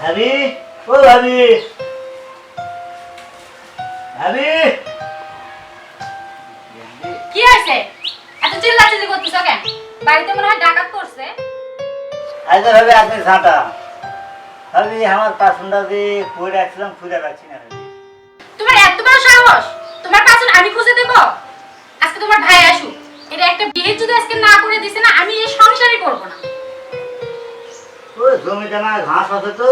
ভাবি ও ভাবি ভাবি কি হয়েছে? এত চিল্লাচিল্লি করতেছ কেন? বাড়িতে মনে হয় ডাকাত করছে আচ্ছা ভাবি আপনি ঝাঁটা। ভাবি আমার পাসুনটা দিয়ে খুঁড়ে রাখছিলাম খুঁজে পাচ্ছি না তোমার এত বড় সাহস? তোমার পাছন আমি খুঁজে দেব? আজকে তোমার ভাই আসুক। এটা একটা বিয়ে যদি আজকে না করে দিছে না আমি এই সংসারই করব না। ওই জমিতে না ঘাস আছে তো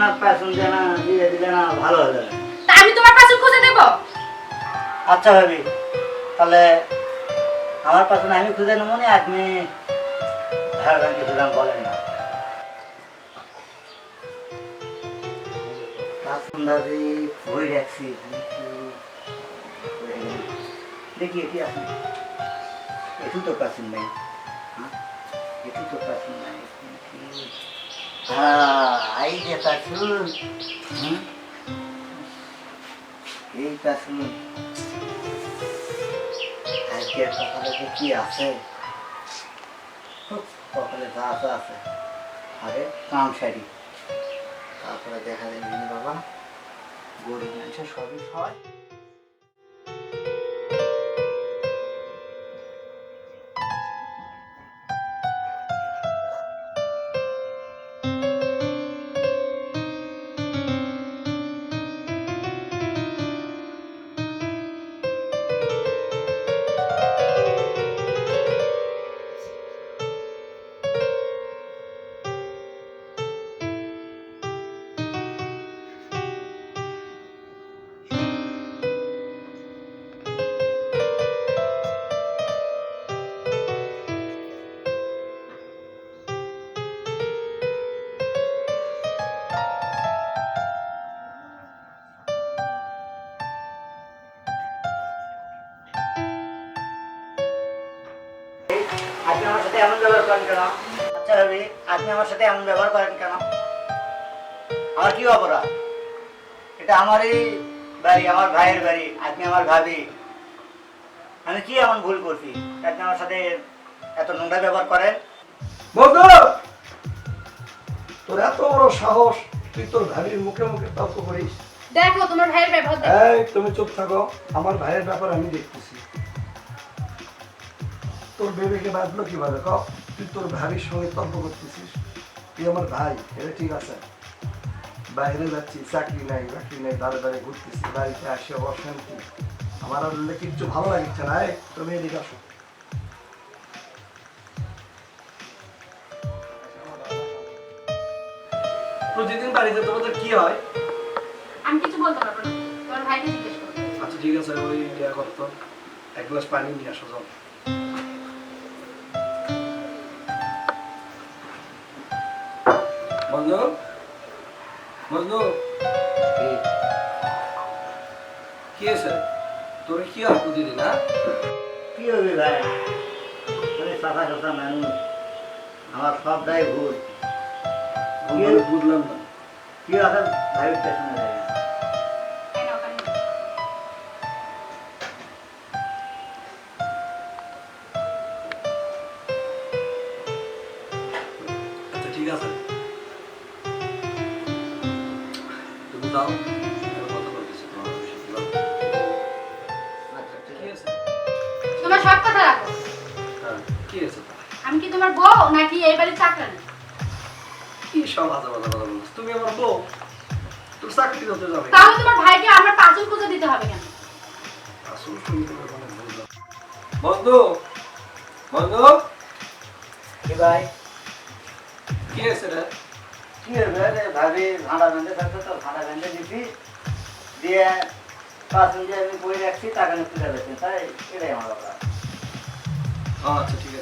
না পাসুন জানা দিয়ে দিলে না ভালো যাবে। তা আমি তোমার পাছন খুঁজে দেব আচ্ছা ভাবি তাহলে আমার পাশে আমি খুঁজে নেব না আপনি ভাড়াদান কিছু দাম বলেন না। দেখি এটি আপনি একটু তো পাচ্ছেন নাই? একটু তো পাচ্ছেন নাই। এই যে পাচ্ছুন হুম? এই পাচ্ছুন আজকের সকালে কি আছে? সকালে যা আছে। কাম সারি। তারপরে দেখা যায় বাবা গরিব মানুষের সবই হয়। করেন কেন? আচ্ছা ভাবি আপনি আমার সাথে এমন ব্যবহার করেন কেন? আমার কি অপরাধ? এটা আমারই বাড়ি আমার ভাইয়ের বাড়ি আপনি আমার ভাবি। আমি কি এমন ভুল করছি? আপনি আমার সাথে এত নোংরা ব্যবহার করেন? বন্ধু তোর এত বড় সাহস তুই তোর ভাবির মুখে মুখে তর্ক করিস। দেখো তোমার ভাইয়ের ব্যবহার এই তুমি চুপ থাকো আমার ভাইয়ের ব্যাপার আমি দেখতেছি। তোর বেবিকে বাঁধলো কীভাবে ক তুই তোর ভাবির সঙ্গে তর্ক করতেছিস? তুই আমার ভাই এটা ঠিক আছে। বাইরে যাচ্ছি চাকরি নাই বাকরি নাই দাঁড়ে দাঁড়ে ঘুরতেছি বাড়িতে আসে অশান্তি। আমার আর কিচ্ছু ভালো লাগছে না। তুমি এদিকে আসো। প্রতিদিন বাড়িতে তোমাদের কি হয়? আমি কিছু বলতে পারব না। তোমার ভাইকে জিজ্ঞেস করো আচ্ছা ঠিক আছে ওই ইয়া করতো। এক গ্লাস পানি নিয়ে আসো যাও বন্ধু? বন্ধু? কি আছে তোর কি আর দিলি না কি হবে ভাই? আমি সাফা সাফা মানুষ। আমার সবটাই ভুল আমি বুঝলাম না কি আছে? পেছনে নাকি এই বাড়ির চাকরানি? কি সব আজে বাজে কথা তুমি আমার বউ তোর চাকরি হতে যাবে। তাহলে তোমার ভাইকে আমার পাঁচন খুঁজে দিতে হবে কেন? আসল তুমি তোমার বুঝলাম বন্ধু বন্ধু। কি ভাই? কি আছে রে? কি হবে রে? ভাবি ভাড়া বেঁধে থাকতো তো ভাড়া বেঁধে দিছি। দিয়ে পাঁচ মিনিটে আমি বই রাখছি টাকা নিয়ে তুলে দিচ্ছি তাই এটাই আমার ও, আচ্ছা ঠিক আছে। যা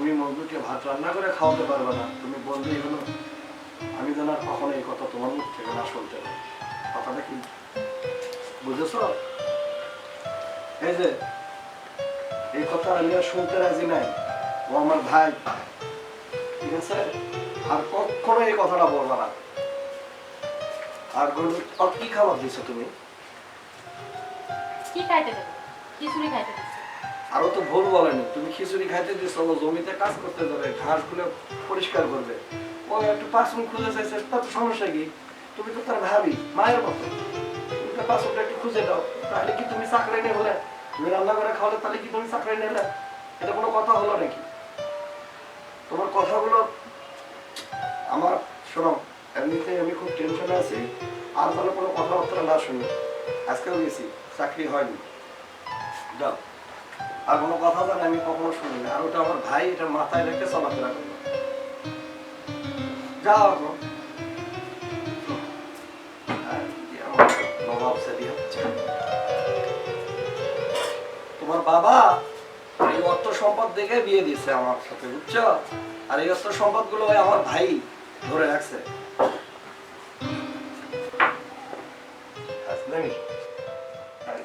তুমি মজলুকে ভাত রান্না করে খাওয়াতে পারবে না। তুমি বলবে এগুলো আমি যেন কখনো এই কথা তোমার মুখ থেকে না শুনতে হবে। কথাটা কি? বুঝেছ? এই যে, এই কথা আমি আর শুনতে রাজি নাই। ও আমার ভাই। ঠিক আছে? আর কখনো এই কথাটা বলবা না। আর গরু কি খাবার দিছো তুমি? কি খাইতে দেবো? খিচুড়ি খাইতে দিচ্ছি আরও তো ভুল বলেনি তুমি খিচুড়ি খাইতে ও জমিতে কাজ করতে যাবে গুলো পরিষ্কার করবে। ও একটু পাঁচুন খুঁজে চাইছে তার সমস্যা কি? তুমি তো তার ভাবি, মায়ের মতো। তুমি তো পাঁচুনটা একটু খুঁজে দাও, তাহলে কি তুমি চাকরি নিয়ে হলে তুমি রান্না করে খাওয়ালে তাহলে কি তুমি চাকরি নিলে এটা কোনো কথা হলো নাকি? তোমার কথাগুলো আমার, শোনো, এমনিতে আমি খুব টেনশনে আছি, আর তাহলে কোনো কথাবার্তা না শুনি আজকেও গেছি, চাকরি হয়নি। যাও। আর কোনো কথা জানে আমি কখনো শুনি না। আর ওটা আমার ভাই, এটা মাথায় রেখে চলাফেরা করব যাও এখন আর কি আমার নবাব সেদি হচ্ছে। তোমার বাবা এই অর্থ সম্পদ দেখে বিয়ে দিচ্ছে আমার সাথে, বুঝছ? আর এই অর্থ সম্পদগুলো আমার ভাই ধরে রাখছে।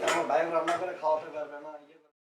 আমার ভাই রান্না করে খাওয়াতে পারবে না